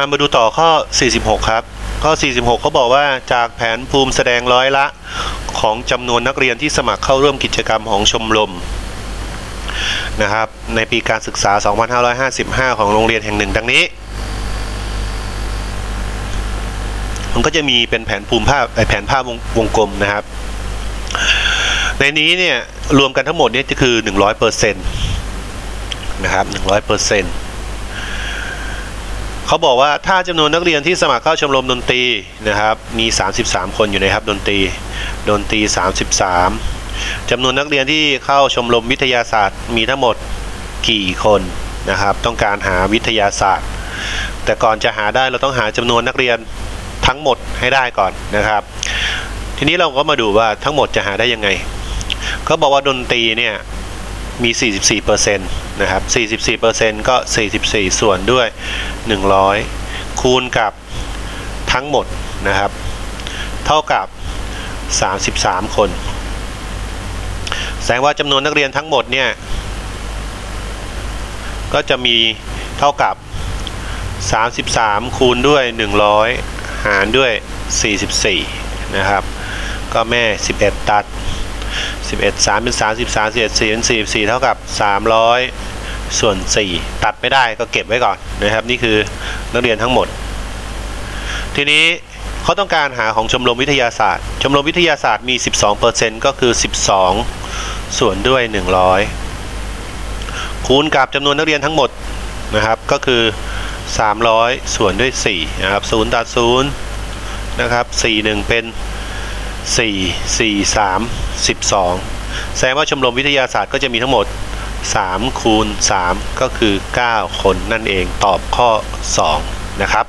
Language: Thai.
มาดูต่อข้อ 46 ครับ ข้อ 46เขาบอกว่าจากแผนภูมิแสดงร้อยละของจำนวนนักเรียนที่สมัครเข้าร่วมกิจกรรมของชมรมนะครับ ในปีการศึกษา 2555 ของโรงเรียนแห่งหนึ่งดังนี้ มันก็จะมีเป็นแผนภูมิภาพแผนภาพวงวงกลมนะครับ ในนี้เนี่ยรวมกันทั้งหมดเนี่ยจะคือ 100%นะครับ100% เขาบอกว่าถ้าจำนวนนักเรียนที่สมัครเข้าชมรมดนตรีนะครับ มี 33 คนอยู่นะครับดนตรีดนตรี 33จำนวนนักเรียนที่เข้าชมรมวิทยาศาสตร์ มีทั้งหมดกี่คนนะครับ ต้องการหาวิทยาศาสตร์ แต่ก่อนจะหาได้เราต้องหาจำนวนนักเรียนทั้งหมดให้ได้ก่อนนะครับ ทีนี้เราก็มาดูว่าทั้งหมดจะหาได้ยังไงเขาบอกว่าดนตรีเนี่ยมี 44% นะครับ 44%ก็ 44 ส่วนด้วย 100 คูณกับทั้งหมดนะครับ เท่ากับ 33 คน แสดงว่าจำนวนนักเรียนทั้งหมดเนี่ย ก็จะมีเท่ากับ 33 คูณด้วย 100 หารด้วย 44 นะครับ ก็แม่ 11 ตัด 11 3เป็น33 11 4เป็น44 เท่ากับ 300 ส่วน 4 ตัดไม่ได้ก็เก็บไว้ก่อนนะครับ นี่คือนักเรียนทั้งหมด ทีนี้เขาต้องการหาของชมรมวิทยาศาสตร์ ชมรมวิทยาศาสตร์มี 12%ก็คือ 12 ส่วนด้วย 100 คูณกับจำนวนนักเรียนทั้งหมดนะครับ ก็คือ 300 ส่วนด้วย4นะครับ0ตัด0นะครับ 4 1 เป็น 4 4 3 12 แสดงว่าชมรมวิทยาศาสตร์ก็จะมีทั้งหมด 3 คูณ 3 ก็คือ 9 คนนั่นเองตอบข้อ 2 นะครับ